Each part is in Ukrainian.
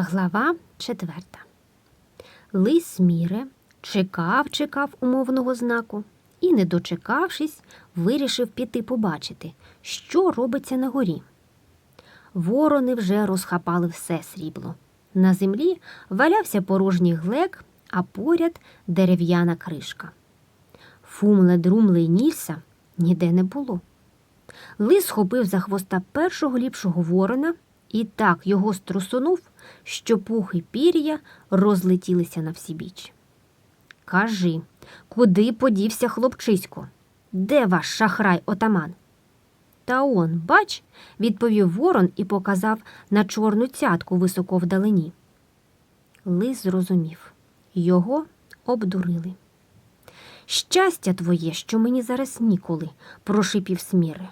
Глава четверта. Лис Міре чекав, чекав умовного знаку і, не дочекавшись, вирішив піти побачити, що робиться на горі. Ворони вже розхапали все срібло. На землі валявся порожній глек, а поряд дерев'яна кришка. Фумле друмле Нільса ніде не було. Лис схопив за хвоста першого ліпшого ворона і так його струсунув, що пух і пір'я розлетілися на всі біч. Кажи, куди подівся хлопчисько? Де ваш шахрай отаман? Та он, бач, відповів ворон і показав на чорну цятку високо вдалині. Лис зрозумів його обдурили. Щастя твоє, що мені зараз ніколи, прошипів сміре.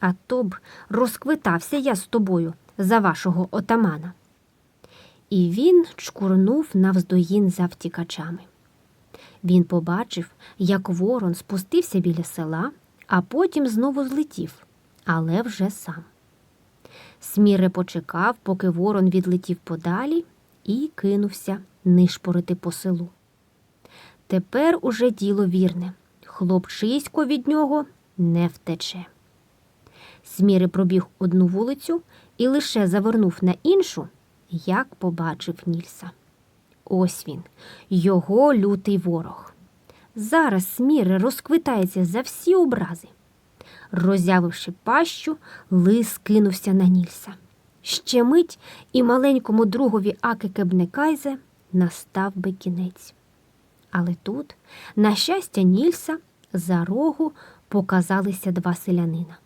А то б розквитався я з тобою за вашого отамана. І він чкурнув навздоїн за втікачами. Він побачив, як ворон спустився біля села, а потім знову злетів, але вже сам. Сміре почекав, поки ворон відлетів подалі, і кинувся нишпорити по селу. Тепер уже діло вірне. Хлопчисько від нього не втече. Сміри пробіг одну вулицю і лише завернув на іншу, як побачив Нільса. Ось він, його лютий ворог. Зараз Сміри розквитається за всі образи. Роззявивши пащу, лис кинувся на Нільса. Ще мить і маленькому другові Аки Кебнекайзе настав би кінець. Але тут, на щастя, Нільса за рогу показалися два селянина.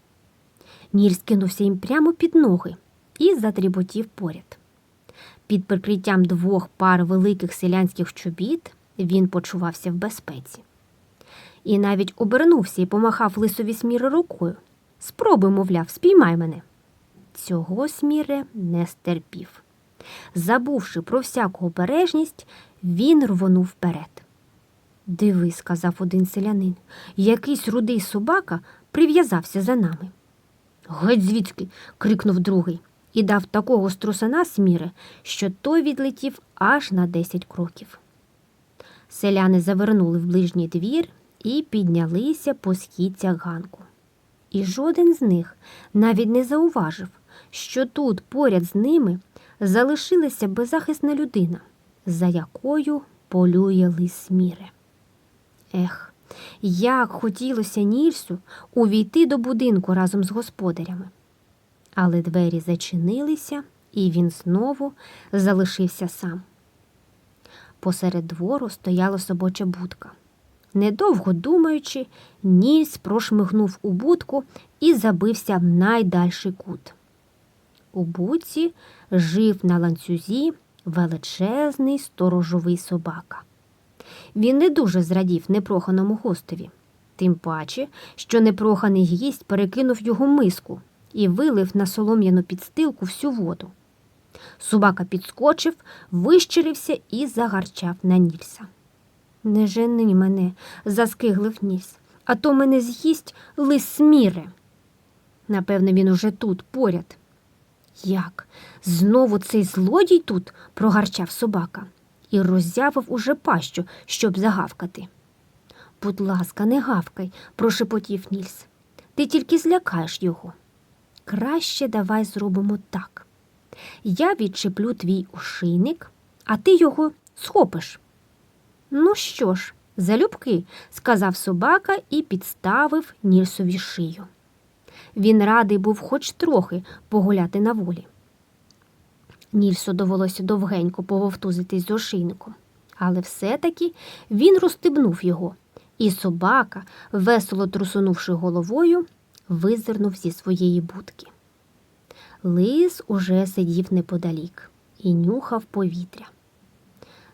Нільс кинувся їм прямо під ноги і затріботів поряд. Під прикриттям двох пар великих селянських чобіт він почувався в безпеці. І навіть обернувся і помахав лисові сміри рукою. Спробуй, мовляв, спіймай мене. Цього сміре не стерпів. Забувши про всяку обережність, він рвонув вперед. Диви, сказав один селянин, якийсь рудий собака прив'язався за нами. Геть звідки. крикнув другий і дав такого струсана сміри, що той відлетів аж на десять кроків. Селяни завернули в ближній двір і піднялися по східцях ганку. І жоден з них навіть не зауважив, що тут поряд з ними залишилася беззахисна людина, за якою полює лис сміре. Ех, як хотілося Нільсу увійти до будинку разом з господарями. Але двері зачинилися, і він знову залишився сам. Посеред двору стояла собоча будка. Недовго думаючи, Нільс прошмигнув у будку і забився в найдальший кут. У будці жив на ланцюзі величезний сторожовий собака. Він не дуже зрадів непроханому гостеві, тим паче, що непроханий гість перекинув його миску і вилив на солом'яну підстилку всю воду. Собака підскочив, вищирився і загарчав на Нільса. Не жени мене, заскиглив Нільс, а то мене з'їсть лис сміре. Напевне, він уже тут, поряд. Як? Знову цей злодій тут? прогарчав собака і роззявив уже пащу, щоб загавкати. Будь ласка, не гавкай, прошепотів Нільс. Ти тільки злякаєш його. Краще давай зробимо так. Я відчеплю твій ошийник, а ти його схопиш. Ну що ж, залюбки, сказав собака і підставив Нільсові шию. Він радий був хоч трохи погуляти на волі. Нільсу довелося довгенько пововтузитись з ошийником, але все-таки він розстебнув його, і собака, весело трусунувши головою, визирнув зі своєї будки. Лис уже сидів неподалік і нюхав повітря.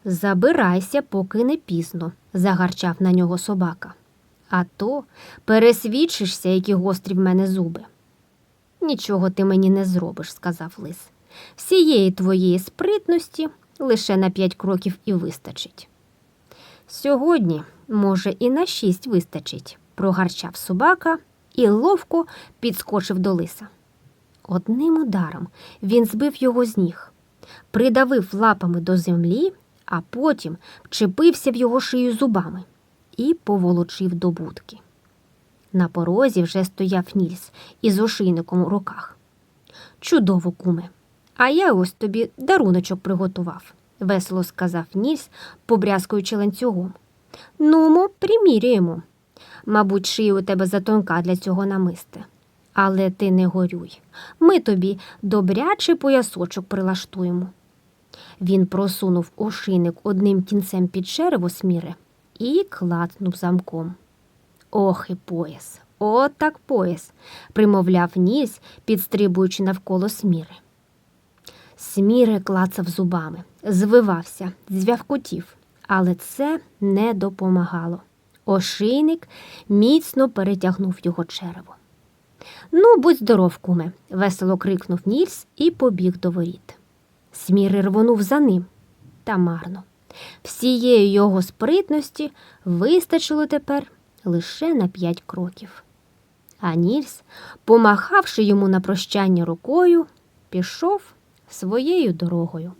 Забирайся, поки не пізно, загарчав на нього собака. А то пересвідчишся, які гострі в мене зуби. Нічого ти мені не зробиш, сказав лис. Всієї твоєї спритності лише на п'ять кроків і вистачить. Сьогодні, може, і на шість вистачить, прогарчав собака і ловко підскочив до лиса. Одним ударом він збив його з ніг, придавив лапами до землі, а потім вчепився в його шию зубами і поволочив до будки. На порозі вже стояв Нільс із ошийником у руках. Чудово, куме. А я ось тобі даруночок приготував, весело сказав Нільс, побрязкуючи ланцюгом. Нумо, примірюємо. Мабуть, шия у тебе затонка для цього намисти. Але ти не горюй. Ми тобі добрячий поясочок прилаштуємо. Він просунув ошийник одним кінцем під черево сміри і клацнув замком. Ох і пояс, от так пояс, примовляв ніс, підстрибуючи навколо сміри. Сміри клацав зубами, звивався, звявкотів, але це не допомагало. Ошийник міцно перетягнув його черево. Ну, будь здоров, куме, весело крикнув Нільс і побіг до воріт. Сміри рвонув за ним, та марно. Всієї його спритності вистачило тепер лише на п'ять кроків. А Нільс, помахавши йому на прощання рукою, пішов своєю дорогою.